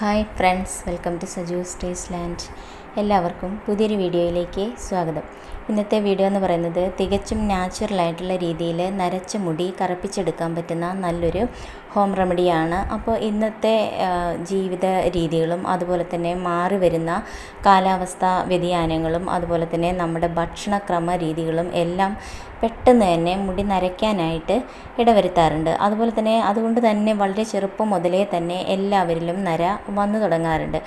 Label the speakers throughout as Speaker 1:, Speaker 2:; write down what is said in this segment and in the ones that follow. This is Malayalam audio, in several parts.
Speaker 1: Hi friends welcome to Saju's stays land എല്ലാവർക്കും പുതിയൊരു വീഡിയോയിലേക്ക് സ്വാഗതം. ഇന്നത്തെ വീഡിയോ എന്ന് പറയുന്നത് തികച്ചും നാച്ചുറലായിട്ടുള്ള രീതിയിൽ നരച്ച മുടി കറുപ്പിച്ചെടുക്കാൻ പറ്റുന്ന നല്ലൊരു ഹോം റെമഡിയാണ്. അപ്പോൾ ഇന്നത്തെ ജീവിത രീതികളും അതുപോലെ തന്നെ മാറി വരുന്ന കാലാവസ്ഥ വ്യതിയാനങ്ങളും അതുപോലെ തന്നെ നമ്മുടെ ഭക്ഷണക്രമ രീതികളും എല്ലാം പെട്ടെന്ന് തന്നെ മുടി നരയ്ക്കാനായിട്ട് ഇടവരുത്താറുണ്ട്. അതുപോലെ തന്നെ അതുകൊണ്ട് തന്നെ വളരെ ചെറുപ്പം മുതലേ തന്നെ എല്ലാവരിലും നര വന്നു തുടങ്ങാറുണ്ട്.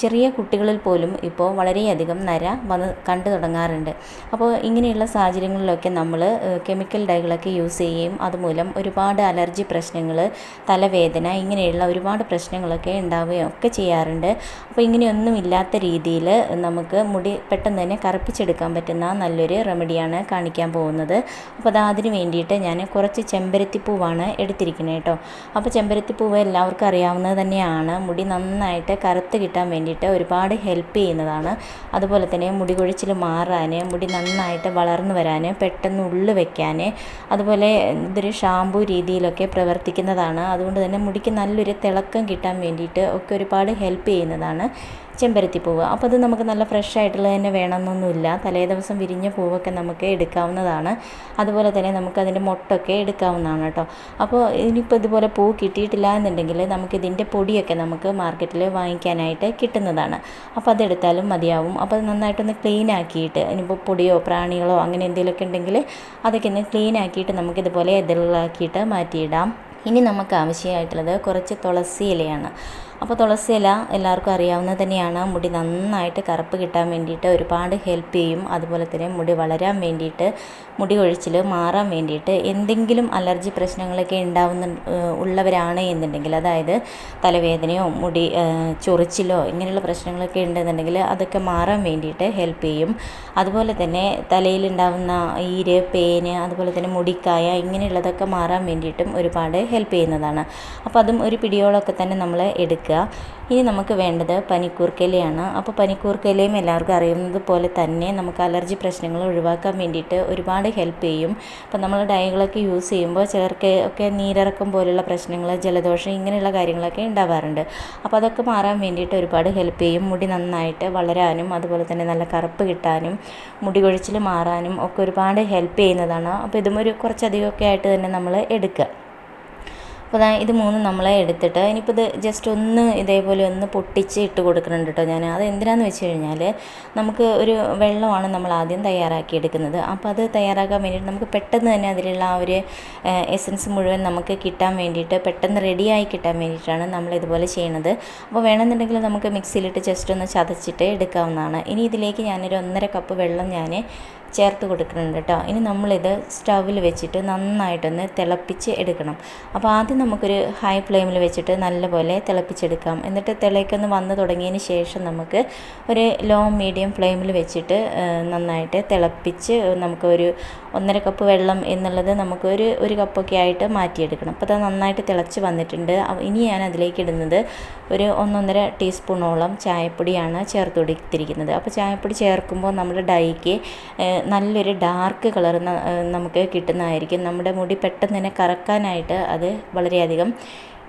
Speaker 1: ചെറിയ കുട്ടികളിൽ പോലും ഇപ്പോൾ വളരെയധികം നര വന്ന് കണ്ടു തുടങ്ങാറുണ്ട്. അപ്പോൾ ഇങ്ങനെയുള്ള സാഹചര്യങ്ങളിലൊക്കെ നമ്മൾ കെമിക്കൽ ഡൈകളൊക്കെ യൂസ് ചെയ്യുകയും അതുമൂലം ഒരുപാട് അലർജി പ്രശ്നങ്ങൾ തലവേദന ഇങ്ങനെയുള്ള ഒരുപാട് പ്രശ്നങ്ങളൊക്കെ ഉണ്ടാവുകയും ഒക്കെ ചെയ്യാറുണ്ട്. അപ്പോൾ ഇങ്ങനെയൊന്നും ഇല്ലാത്ത രീതിയിൽ നമുക്ക് മുടി പെട്ടെന്ന് തന്നെ കറുപ്പിച്ചെടുക്കാൻ പറ്റുന്ന നല്ലൊരു റെമഡിയാണ് കാണിക്കാൻ പോകുന്നത്. അപ്പോൾ അത് അതിന് വേണ്ടിയിട്ട് ഞാൻ കുറച്ച് ചെമ്പരത്തിപ്പൂവാണ് എടുത്തിരിക്കുന്നത് കേട്ടോ. അപ്പോൾ ചെമ്പരത്തിപ്പൂവ് എല്ലാവർക്കും അറിയാവുന്നത് തന്നെയാണ്. മുടി നന്നായിട്ട് കറുത്ത് കിട്ടാൻ വേണ്ടിയിട്ട് ഒരുപാട് ഹെൽപ്പ് ചെയ്യുന്നതാണ്. അതുപോലെ തന്നെ മുടി കൊഴിച്ചിൽ മാറാൻ മുടി നന്നായിട്ട് വളർന്നു വരാൻ പെട്ടെന്ന് ഉള്ളു വയ്ക്കാൻ അതുപോലെ ഇതൊരു ഷാമ്പു രീതിയിലൊക്കെ പ്രവർത്തിക്കുന്നതാണ് അതുകൊണ്ട് തന്നെ മുടിക്ക് നല്ലൊരു തിളക്കം കിട്ടാൻ വേണ്ടിയിട്ട് ഒക്കെ ഒരുപാട് ഹെൽപ്പ് ചെയ്യുന്നതാണ് ചെമ്പരത്തി പൂവ്. അപ്പോൾ അത് നമുക്ക് നല്ല ഫ്രഷ് ആയിട്ടുള്ളത് തന്നെ വേണമെന്നൊന്നുമില്ല. തലേ ദിവസം വിരിഞ്ഞ പൂവൊക്കെ നമുക്ക് എടുക്കാവുന്നതാണ്. അതുപോലെ തന്നെ നമുക്ക് അതിന്റെ മൊട്ടൊക്കെ എടുക്കാവുന്നതാണ് കേട്ടോ. അപ്പോൾ ഇനിയിപ്പോൾ ഇതുപോലെ പൂ കിട്ടിയിട്ടില്ല എന്നുണ്ടെങ്കിൽ നമുക്ക് ഇതിന്റെ പൊടിയൊക്കെ നമുക്ക് മാർക്കറ്റിൽ വാങ്ങിക്കാനായിട്ട് കിട്ടുന്നതാണ്. അപ്പോൾ അതെടുത്താലും മതിയാവും. അപ്പോൾ നന്നായിട്ടൊന്ന് ക്ലീൻ ആക്കിയിട്ട് ഇനിയിപ്പോൾ പൊടിയോ പ്രാണികളോ അങ്ങനെ എന്തെങ്കിലുമൊക്കെ ഉണ്ടെങ്കിൽ അതൊക്കെ ഒന്ന് ക്ലീൻ ആക്കിയിട്ട് നമുക്കിതുപോലെ എതികളാക്കിയിട്ട് മാറ്റിയിടാം. ഇനി നമുക്ക് ആവശ്യമായിട്ടുള്ളത് കുറച്ച് തുളസി ഇലയാണ്. അപ്പോൾ തുളസി ഇല എല്ലാവർക്കും അറിയാവുന്നത് തന്നെയാണ്. മുടി നന്നായിട്ട് കറുപ്പ് കിട്ടാൻ വേണ്ടിയിട്ട് ഒരുപാട് ഹെൽപ്പ് ചെയ്യും. അതുപോലെ തന്നെ മുടി വളരാൻ വേണ്ടിയിട്ട് മുടി കൊഴിച്ചിൽ മാറാൻ വേണ്ടിയിട്ട് എന്തെങ്കിലും അലർജി പ്രശ്നങ്ങളൊക്കെ ഉണ്ടാവുന്ന ഉള്ളവരാണ് എന്നുണ്ടെങ്കിൽ അതായത് തലവേദനയോ മുടി ചൊറിച്ചിലോ ഇങ്ങനെയുള്ള പ്രശ്നങ്ങളൊക്കെ ഉണ്ടെന്നുണ്ടെങ്കിൽ അതൊക്കെ മാറാൻ വേണ്ടിയിട്ട് ഹെൽപ്പ് ചെയ്യും. അതുപോലെ തന്നെ തലയിലുണ്ടാവുന്ന ഈര് പേന് അതുപോലെ തന്നെ മുടിക്കായ ഇങ്ങനെയുള്ളതൊക്കെ മാറാൻ വേണ്ടിയിട്ടും ഒരുപാട് ഹെൽപ്പ് ചെയ്യുന്നതാണ്. അപ്പോൾ അതും ഒരു പിടിയോളൊക്കെ തന്നെ നമ്മൾ എടുക്കുക. ഇനി നമുക്ക് വേണ്ടത് പനിക്കൂർക്കയിലയാണ് അപ്പോൾ പനിക്കൂർക്കയിലയും എല്ലാവർക്കും അറിയുന്നത് പോലെ തന്നെ നമുക്ക് അലർജി പ്രശ്നങ്ങൾ ഒഴിവാക്കാൻ വേണ്ടിയിട്ട് ഒരുപാട് ഹെൽപ്പ് ചെയ്യും. അപ്പോൾ നമ്മൾ ഡൈകളൊക്കെ യൂസ് ചെയ്യുമ്പോൾ ചിലർക്ക് ഒക്കെ നീരിറക്കം പോലുള്ള പ്രശ്നങ്ങൾ ജലദോഷം ഇങ്ങനെയുള്ള കാര്യങ്ങളൊക്കെ ഉണ്ടാവാറുണ്ട്. അപ്പോൾ അതൊക്കെ മാറാൻ വേണ്ടിയിട്ട് ഒരുപാട് ഹെൽപ്പ് ചെയ്യും. മുടി നന്നായിട്ട് വളരാനും അതുപോലെ തന്നെ നല്ല കറുപ്പ് കിട്ടാനും മുടി കൊഴിച്ചിൽ മാറാനും ഒക്കെ ഒരുപാട് ഹെൽപ്പ് ചെയ്യുന്നതാണ്. അപ്പോൾ ഇതും ഒരു കുറച്ചധികമൊക്കെ ആയിട്ട് തന്നെ നമ്മൾ എടുക്കുക. അപ്പോൾ ഇത് മൂന്നും നമ്മളെ എടുത്തിട്ട് ഇനിയിപ്പോൾ ഇത് ജസ്റ്റ് ഒന്ന് ഇതേപോലെ ഒന്ന് പൊട്ടിച്ച് ഇട്ട് കൊടുക്കുന്നുണ്ട് കേട്ടോ ഞാൻ അത് എന്തിനാന്ന് വെച്ച് കഴിഞ്ഞാൽ നമുക്ക് ഒരു വെള്ളമാണ് നമ്മൾ ആദ്യം തയ്യാറാക്കി എടുക്കുന്നത്. അപ്പോൾ അത് തയ്യാറാക്കാൻ വേണ്ടിയിട്ട് നമുക്ക് പെട്ടെന്ന് തന്നെ അതിലുള്ള ആ ഒരു എസൻസ് മുഴുവൻ നമുക്ക് കിട്ടാൻ വേണ്ടിയിട്ട് പെട്ടെന്ന് റെഡിയായി കിട്ടാൻ വേണ്ടിയിട്ടാണ് നമ്മൾ ഇതുപോലെ ചെയ്യുന്നത് അപ്പോൾ വേണമെന്നുണ്ടെങ്കിൽ നമുക്ക് മിക്സിയിലിട്ട് ജസ്റ്റ് ഒന്ന് ചതച്ചിട്ട് എടുക്കാവുന്നതാണ്. ഇനി ഇതിലേക്ക് ഞാനൊരു ഒന്നര കപ്പ് വെള്ളം ഞാൻ ചേർത്ത് കൊടുക്കുന്നുണ്ട് കേട്ടോ ഇനി നമ്മളിത് സ്റ്റൗവിൽ വെച്ചിട്ട് നന്നായിട്ടൊന്ന് തിളപ്പിച്ച് എടുക്കണം. അപ്പോൾ ആദ്യം നമുക്കൊരു ഹൈ ഫ്ലെയിമിൽ വെച്ചിട്ട് നല്ലപോലെ തിളപ്പിച്ചെടുക്കാം. എന്നിട്ട് തിളയ്ക്കൊന്ന് വന്ന് തുടങ്ങിയതിന് ശേഷം നമുക്ക് ഒരു ലോ മീഡിയം ഫ്ലെയിമിൽ വെച്ചിട്ട് നന്നായിട്ട് തിളപ്പിച്ച് നമുക്കൊരു ഒന്നര കപ്പ് വെള്ളം എന്നുള്ളത് നമുക്കൊരു ഒരു കപ്പൊക്കെ ആയിട്ട് മാറ്റിയെടുക്കണം. അപ്പോൾ അത് നന്നായിട്ട് തിളച്ച് വന്നിട്ടുണ്ട്. ഇനി ഞാൻ അതിലേക്ക് ഇടുന്നത് ഒരു ഒന്നൊന്നര ടീസ്പൂണോളം ചായപ്പൊടിയാണ് ചേർത്ത് കൊടുത്തിരിക്കുന്നത്. അപ്പോൾ ചായപ്പൊടി ചേർക്കുമ്പോൾ നമ്മുടെ ഡൈക്ക് നല്ലൊരു ഡാർക്ക് കളർ നമുക്ക് കിട്ടുന്നതായിരിക്കും. നമ്മുടെ മുടി പെട്ടെന്ന് തന്നെ കറക്കാനായിട്ട് അത് വളരെയധികം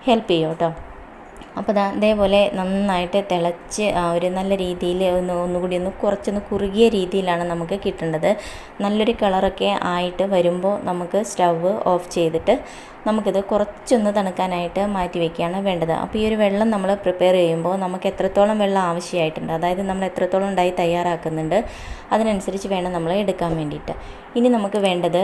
Speaker 1: ഹെൽപ്പ് ചെയ്യും കേട്ടോ. അപ്പോൾ ദാ ഇതേപോലെ നന്നായിട്ട് തിളച്ച് ഒരു നല്ല രീതിയിൽ ഒന്ന് ഒന്നുകൂടി ഒന്ന് കുറച്ചൊന്ന് കുറുകിയ രീതിയിലാണ് നമുക്ക് കിട്ടേണ്ടത്. നല്ലൊരു കളറൊക്കെ ആയിട്ട് വരുമ്പോൾ നമുക്ക് സ്റ്റവ് ഓഫ് ചെയ്തിട്ട് നമുക്കിത് കുറച്ചൊന്ന് തണുക്കാനായിട്ട് മാറ്റി വയ്ക്കുകയാണ് വേണ്ടത്. അപ്പോൾ ഈ ഒരു വെള്ളം നമ്മൾ പ്രിപ്പയർ ചെയ്യുമ്പോൾ നമുക്ക് എത്രത്തോളം വെള്ളം ആവശ്യമായിട്ടുണ്ട് അതായത് നമ്മൾ എത്രത്തോളം ഉണ്ടായി തയ്യാറാക്കുന്നുണ്ട് അതിനനുസരിച്ച് വേണം നമ്മൾ എടുക്കാൻ വേണ്ടിയിട്ട്. ഇനി നമുക്ക് വേണ്ടത്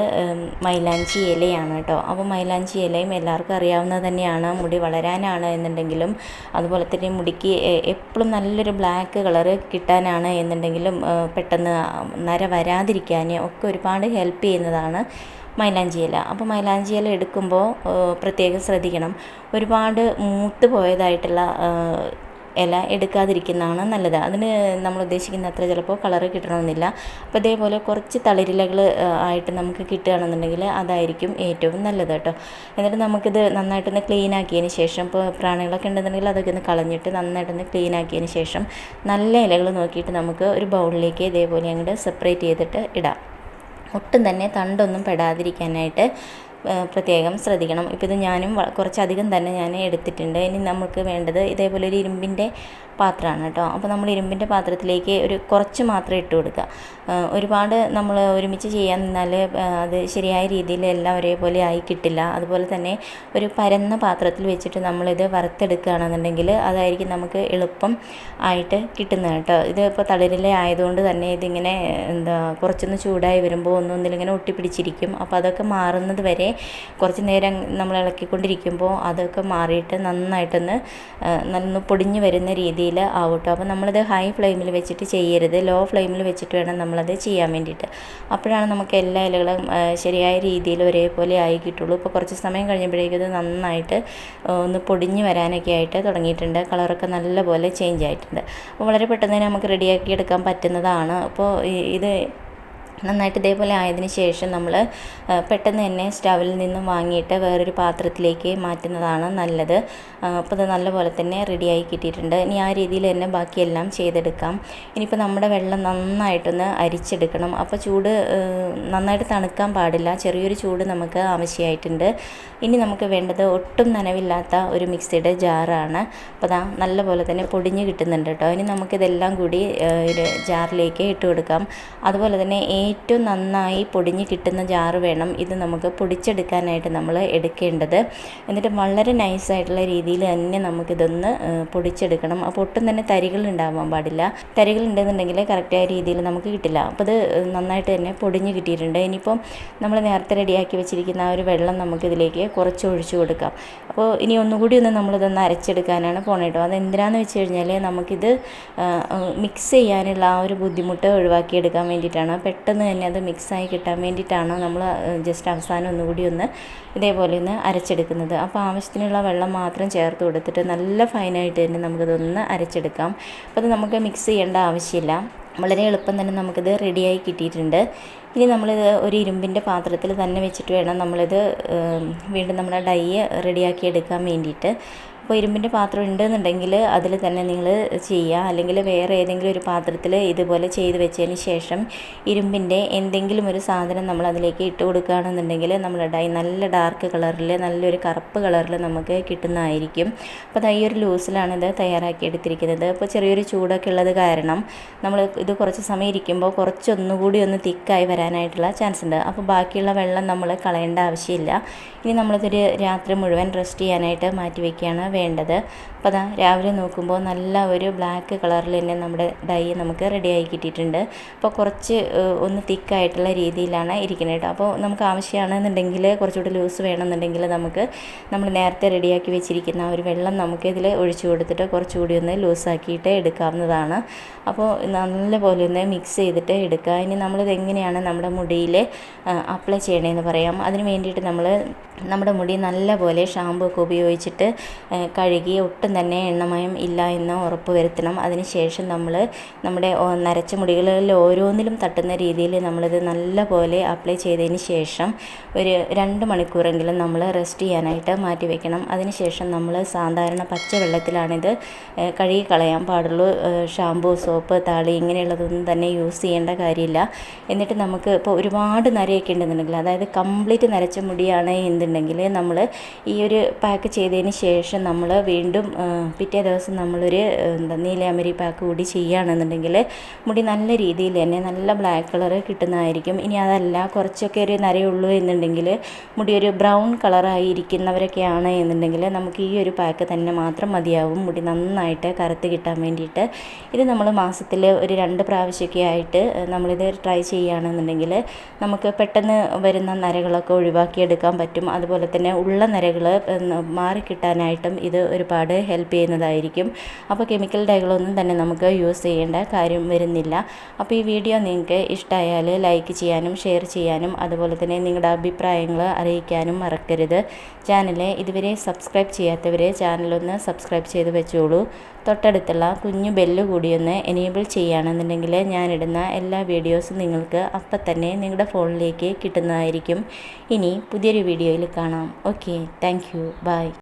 Speaker 1: മൈലാഞ്ചി ഇലയാണ് കേട്ടോ. അപ്പോൾ മൈലാഞ്ചി ഇലയും എല്ലാവർക്കും അറിയാവുന്നത് തന്നെയാണ് മുടി വളരാനാണ് എന്നുണ്ടെങ്കിലും അതുപോലെ തന്നെ മുടിക്ക് എപ്പോഴും നല്ലൊരു ബ്ലാക്ക് കളറ് കിട്ടാനാണ് എന്നുണ്ടെങ്കിലും പെട്ടെന്ന് നര വരാതിരിക്കാൻ ഒക്കെ ഒരുപാട് ഹെൽപ്പ് ചെയ്യുന്നതാണ് മൈലാഞ്ചി ഇല അപ്പോൾ മൈലാഞ്ചി ഇല എടുക്കുമ്പോൾ പ്രത്യേകം ശ്രദ്ധിക്കണം. ഒരുപാട് മൂത്ത് പോയതായിട്ടുള്ള ഇല എടുക്കാതിരിക്കുന്നതാണ് നല്ലത്. അതിന് നമ്മൾ ഉദ്ദേശിക്കുന്ന അത്ര ചിലപ്പോൾ കളറ് കിട്ടണമെന്നില്ല. അപ്പോൾ ഇതേപോലെ കുറച്ച് തളിരിലകൾ ആയിട്ട് നമുക്ക് കിട്ടുകയാണെന്നുണ്ടെങ്കിൽ അതായിരിക്കും ഏറ്റവും നല്ലത് കേട്ടോ. എന്നിട്ട് നമുക്കിത് നന്നായിട്ടൊന്ന് ക്ലീൻ ആക്കിയതിന് ശേഷം ഇപ്പോൾ പ്രാണികളൊക്കെ ഉണ്ടെന്നുണ്ടെങ്കിൽ അതൊക്കെ ഒന്ന് കളഞ്ഞിട്ട് നന്നായിട്ടൊന്ന് ക്ലീൻ ആക്കിയതിന് ശേഷം നല്ല ഇലകൾ നോക്കിയിട്ട് നമുക്ക് ഒരു ബൗളിലേക്ക് ഇതേപോലെ അങ്ങോട്ട് സെപ്പറേറ്റ് ചെയ്തിട്ട് ഇടാം. ഒട്ടും തന്നെ തണ്ടൊന്നും പെടാതിരിക്കാനായിട്ട് പ്രത്യേകം ശ്രദ്ധിക്കണം. ഇപ്പോൾ ഇത് ഞാനും കുറച്ചധികം തന്നെ ഞാൻ എടുത്തിട്ടുണ്ട്. ഇനി നമുക്ക് വേണ്ടത് ഇതേപോലെ ഒരു ഇരുമ്പിന്റെ പാത്രമാണ് കേട്ടോ. അപ്പോൾ നമ്മൾ ഇരുമ്പിന്റെ പാത്രത്തിലേക്ക് ഒരു കുറച്ച് മാത്രം ഇട്ട് കൊടുക്കുക. ഒരുപാട് നമ്മൾ ഒരുമിച്ച് ചെയ്യാൻ നിന്നാൽ അത് ശരിയായ രീതിയിൽ എല്ലാം ഒരേപോലെ ആയി കിട്ടില്ല. അതുപോലെ തന്നെ ഒരു പരന്ന പാത്രത്തിൽ വെച്ചിട്ട് നമ്മളിത് വറുത്തെടുക്കുകയാണെന്നുണ്ടെങ്കിൽ അതായിരിക്കും നമുക്ക് എളുപ്പം ആയിട്ട് കിട്ടുന്നത് കേട്ടോ. ഇത് ഇപ്പോൾ തളിരില ആയതുകൊണ്ട് തന്നെ ഇതിങ്ങനെ എന്താ കുറച്ചൊന്ന് ചൂടായി വരുമ്പോൾ ഒന്നൊന്നിലിങ്ങനെ ഒട്ടിപ്പിടിച്ചിരിക്കും. അപ്പോൾ അതൊക്കെ മാറുന്നത് വരെ കുറച്ച് നേരം നമ്മൾ ഇളക്കിക്കൊണ്ടിരിക്കുമ്പോൾ അതൊക്കെ മാറിയിട്ട് നന്നായിട്ടൊന്ന് നന്ന് പൊടിഞ്ഞു വരുന്ന രീതിയിൽ ആവട്ടോ. അപ്പോൾ നമ്മളിത് ഹൈ ഫ്ലെയിമിൽ വെച്ചിട്ട് ചെയ്യരുത്. ലോ ഫ്ലെയിമിൽ വെച്ചിട്ട് വേണം നമ്മളത് ചെയ്യാൻ വേണ്ടിയിട്ട്. അപ്പോഴാണ് നമുക്ക് എല്ലാ ഇലകളും ശരിയായ രീതിയിൽ ഒരേപോലെ ആയി കിട്ടുള്ളൂ. ഇപ്പോൾ കുറച്ച് സമയം കഴിഞ്ഞപ്പോഴേക്കും ഇത് നന്നായിട്ട് ഒന്ന് പൊടിഞ്ഞ് വരാനൊക്കെ ആയിട്ട് തുടങ്ങിയിട്ടുണ്ട്. കളറൊക്കെ നല്ലപോലെ ചേഞ്ച് ആയിട്ടുണ്ട്. അപ്പോൾ വളരെ പെട്ടെന്ന് തന്നെ നമുക്ക് റെഡിയാക്കി എടുക്കാൻ പറ്റുന്നതാണ്. അപ്പോൾ ഇത് നന്നായിട്ട് ഇതേപോലെ ആയതിനു ശേഷം നമ്മൾ പെട്ടെന്ന് തന്നെ സ്റ്റവിൽ നിന്നും വാങ്ങിയിട്ട് വേറൊരു പാത്രത്തിലേക്ക് മാറ്റുന്നതാണ് നല്ലത്. അപ്പോൾ അത് നല്ലപോലെ തന്നെ റെഡിയായി കിട്ടിയിട്ടുണ്ട്. ഇനി ആ രീതിയിൽ തന്നെ ബാക്കിയെല്ലാം ചെയ്തെടുക്കാം. ഇനിയിപ്പോൾ നമ്മുടെ വെള്ളം നന്നായിട്ടൊന്ന് അരിച്ചെടുക്കണം. അപ്പോൾ ചൂട് നന്നായിട്ട് തണുക്കാൻ പാടില്ല. ചെറിയൊരു ചൂട് നമുക്ക് ആവശ്യമായിട്ടുണ്ട്. ഇനി നമുക്ക് വേണ്ടത് ഒട്ടും നനവില്ലാത്ത ഒരു മിക്സിയുടെ ജാറാണ്. അപ്പോൾ അതാ നല്ലപോലെ തന്നെ പൊടിഞ്ഞ് കിട്ടുന്നുണ്ട് കേട്ടോ. ഇനി നമുക്കിതെല്ലാം കൂടി ഒരു ജാറിലേക്ക് ഇട്ട് കൊടുക്കാം. അതുപോലെ തന്നെ ഏറ്റവും നന്നായി പൊടിഞ്ഞ് കിട്ടുന്ന ജാറ് വേണം. ഇത് നമുക്ക് പൊടിച്ചെടുക്കാനായിട്ട് നമ്മൾ എടുക്കേണ്ടത്. എന്നിട്ട് വളരെ നൈസായിട്ടുള്ള രീതിയിൽ തന്നെ നമുക്കിതൊന്ന് പൊടിച്ചെടുക്കണം. അപ്പോൾ ഒട്ടും തന്നെ തരികൾ ഉണ്ടാവാൻ പാടില്ല. തരികൾ ഉണ്ടെന്നുണ്ടെങ്കിൽ കറക്റ്റായ രീതിയിൽ നമുക്ക് കിട്ടില്ല. അപ്പോൾ ഇത് നന്നായിട്ട് തന്നെ പൊടിഞ്ഞ് കിട്ടിയിട്ടുണ്ട്. ഇനിയിപ്പം നമ്മൾ നേരത്തെ റെഡിയാക്കി വെച്ചിരിക്കുന്ന ആ ഒരു വെള്ളം നമുക്കിതിലേക്ക് കുറച്ച് ഒഴിച്ചു കൊടുക്കാം. അപ്പോൾ ഇനി ഒന്നുകൂടി ഒന്ന് നമ്മളിതൊന്ന് അരച്ചെടുക്കാനാണ് പോണേട്ടോ അത് എന്തിനാന്ന് വെച്ച് കഴിഞ്ഞാൽ നമുക്കിത് മിക്സ് ചെയ്യാനുള്ള ആ ഒരു ബുദ്ധിമുട്ട് ഒഴിവാക്കിയെടുക്കാൻ വേണ്ടിയിട്ടാണ്. പെട്ടെന്ന് തന്നെ അത് മിക്സായി കിട്ടാൻ വേണ്ടിയിട്ടാണ് നമ്മൾ ജസ്റ്റ് അവസാനം ഒന്നുകൂടി ഒന്ന് ഇതേപോലെ ഒന്ന് അരച്ചെടുക്കുന്നത്. അപ്പോൾ ആവശ്യത്തിനുള്ള വെള്ളം മാത്രം ചേർത്ത് കൊടുത്തിട്ട് നല്ല ഫൈനായിട്ട് തന്നെ നമുക്കിതൊന്ന് അരച്ചെടുക്കാം. അപ്പോൾ അത് നമുക്ക് മിക്സ് ചെയ്യേണ്ട ആവശ്യമില്ല. വളരെ എളുപ്പം തന്നെ നമുക്കിത് റെഡിയായി കിട്ടിയിട്ടുണ്ട്. ഇനി നമ്മളിത് ഒരു ഇരുമ്പിന്റെ പാത്രത്തിൽ തന്നെ വെച്ചിട്ട് വേണം നമ്മളിത് വീണ്ടും നമ്മുടെ ഡൈ റെഡിയാക്കി എടുക്കാൻ വേണ്ടിയിട്ട്. അപ്പോൾ ഇരുമ്പിന്റെ പാത്രം ഉണ്ടെന്നുണ്ടെങ്കിൽ അതിൽ തന്നെ നിങ്ങൾ ചെയ്യുക. അല്ലെങ്കിൽ വേറെ ഏതെങ്കിലും ഒരു പാത്രത്തിൽ ഇതുപോലെ ചെയ്ത് വെച്ചതിന് ശേഷം ഇരുമ്പിന്റെ എന്തെങ്കിലും ഒരു സാധനം നമ്മൾ അതിലേക്ക് ഇട്ട് കൊടുക്കുകയാണെന്നുണ്ടെങ്കിൽ നമ്മുടെ ഡൈ നല്ല ഡാർക്ക് കളറിൽ നല്ലൊരു കറുപ്പ് കളറിൽ നമുക്ക് കിട്ടുന്നതായിരിക്കും. അപ്പോൾ അത് ഈ ഒരു ലൂസിലാണ് ഇത് തയ്യാറാക്കി എടുത്തിരിക്കുന്നത്. അപ്പോൾ ചെറിയൊരു ചൂടൊക്കെ ഉള്ളത് കാരണം നമ്മൾ ഇത് കുറച്ച് സമയം ഇരിക്കുമ്പോൾ കുറച്ചൊന്നുകൂടി ഒന്ന് തിക്കായി വരാനായിട്ടുള്ള ചാൻസ് ഉണ്ട്. അപ്പോൾ ബാക്കിയുള്ള വെള്ളം നമ്മൾ കളയേണ്ട ആവശ്യമില്ല. ഇനി നമ്മളിതൊരു രാത്രി മുഴുവൻ റെസ്റ്റ് ചെയ്യാനായിട്ട് മാറ്റി വയ്ക്കുകയാണ്. വേണ്ടത്. അപ്പോൾ അതാ രാവിലെ നോക്കുമ്പോൾ നല്ല ഒരു ബ്ലാക്ക് കളറിൽ തന്നെ നമ്മുടെ ഡൈ നമുക്ക് റെഡിയായി കിട്ടിയിട്ടുണ്ട്. അപ്പോൾ കുറച്ച് ഒന്ന് തിക്കായിട്ടുള്ള രീതിയിലാണ് ഇരിക്കുന്നത് കേട്ടോ. അപ്പോൾ നമുക്ക് ആവശ്യമാണെന്നുണ്ടെങ്കിൽ കുറച്ചുകൂടി ലൂസ് വേണമെന്നുണ്ടെങ്കിൽ നമുക്ക് നമ്മൾ നേരത്തെ റെഡിയാക്കി വെച്ചിരിക്കുന്ന ഒരു വെള്ളം നമുക്ക് ഇതിൽ ഒഴിച്ചു കൊടുത്തിട്ട് കുറച്ചുകൂടി ഒന്ന് ലൂസാക്കിയിട്ട് എടുക്കാവുന്നതാണ്. അപ്പോൾ നല്ലപോലെ ഒന്ന് മിക്സ് ചെയ്തിട്ട് എടുക്കുക. ഇനി നമ്മളിത് എങ്ങനെയാണ് നമ്മുടെ മുടിയിൽ അപ്ലൈ ചെയ്യണമെന്ന് പറയാം. അതിന് വേണ്ടിയിട്ട് നമ്മൾ നമ്മുടെ മുടി നല്ലപോലെ ഷാമ്പു ഒക്കെ ഉപയോഗിച്ചിട്ട് കഴുകി ഒട്ടും തന്നെ എണ്ണമയം ഇല്ല എന്ന് ഉറപ്പ് വരുത്തണം. അതിനുശേഷം നമ്മൾ നമ്മുടെ നരച്ച മുടികളിൽ ഓരോന്നിലും തട്ടുന്ന രീതിയിൽ നമ്മളിത് നല്ല പോലെ അപ്ലൈ ചെയ്തതിന് ശേഷം ഒരു രണ്ട് മണിക്കൂറെങ്കിലും നമ്മൾ റെസ്റ്റ് ചെയ്യാനായിട്ട് മാറ്റി വെക്കണം. അതിനുശേഷം നമ്മൾ സാധാരണ പച്ച പച്ചവെള്ളത്തിലാണിത് കഴുകി കളയാൻ പാടുള്ളൂ. ഷാമ്പു സോപ്പ് താളി ഇങ്ങനെയുള്ളതൊന്നും തന്നെ യൂസ് ചെയ്യേണ്ട കാര്യമില്ല. എന്നിട്ട് നമുക്ക് ഇപ്പോൾ ഒരുപാട് നരയൊക്കെ ഉണ്ടെന്നുണ്ടെങ്കിൽ അതായത് കംപ്ലീറ്റ് നരച്ച മുടിയാണ് എന്നുണ്ടെങ്കിൽ നമ്മൾ ഈ ഒരു പാക്ക് ചെയ്തതിന് ശേഷം നമ്മൾ വീണ്ടും പിറ്റേ ദിവസം നമ്മളൊരു എന്താ നീലയമരി പാക്ക് കൂടി ചെയ്യുകയാണെന്നുണ്ടെങ്കിൽ മുടി നല്ല രീതിയിൽ തന്നെ നല്ല ബ്ലാക്ക് കളർ കിട്ടുന്നതായിരിക്കും. ഇനി അതല്ല കുറച്ചൊക്കെ ഒരു നരയുള്ളൂ എന്നുണ്ടെങ്കിൽ മുടി ഒരു ബ്രൗൺ കളറായി ഇരിക്കുന്നവരൊക്കെയാണ് എന്നുണ്ടെങ്കിൽ നമുക്ക് ഈ ഒരു പാക്ക് തന്നെ മാത്രം മതിയാവും. മുടി നന്നായിട്ട് കറുത്ത് കിട്ടാൻ വേണ്ടിയിട്ട്. ഇത് നമ്മൾ മാസത്തിൽ ഒരു രണ്ട് പ്രാവശ്യമൊക്കെ ആയിട്ട് നമ്മളിത് ട്രൈ ചെയ്യുകയാണെന്നുണ്ടെങ്കിൽ നമുക്ക് പെട്ടെന്ന് വരുന്ന നരകളൊക്കെ ഒഴിവാക്കിയെടുക്കാൻ പറ്റും. അതുപോലെ തന്നെ ഉള്ള നരകൾ മാറിക്കിട്ടാനായിട്ടും ഇത് ഒരുപാട് ഹെൽപ്പ് ചെയ്യുന്നതായിരിക്കും. അപ്പോൾ കെമിക്കൽ ഡൈകളൊന്നും തന്നെ നമുക്ക് യൂസ് ചെയ്യേണ്ട കാര്യം വരുന്നില്ല. അപ്പോൾ ഈ വീഡിയോ നിങ്ങൾക്ക് ഇഷ്ടമായാൽ ലൈക്ക് ചെയ്യാനും ഷെയർ ചെയ്യാനും അതുപോലെ തന്നെ നിങ്ങളുടെ അഭിപ്രായങ്ങൾ അറിയിക്കാനും മറക്കരുത്. ചാനലെ ഇതുവരെ സബ്സ്ക്രൈബ് ചെയ്യാത്തവർ ചാനലൊന്ന് സബ്സ്ക്രൈബ് ചെയ്ത് വെച്ചോളൂ. തൊട്ടടുത്തുള്ള കുഞ്ഞു ബെല്ല് കൂടിയൊന്ന് എനേബിൾ ചെയ്യുകയാണെന്നുണ്ടെങ്കിൽ ഞാനിടുന്ന എല്ലാ വീഡിയോസും നിങ്ങൾക്ക് അപ്പം തന്നെ നിങ്ങളുടെ ഫോണിലേക്ക് കിട്ടുന്നതായിരിക്കും. ഇനി പുതിയൊരു വീഡിയോയിൽ കാണാം. Okay thank you by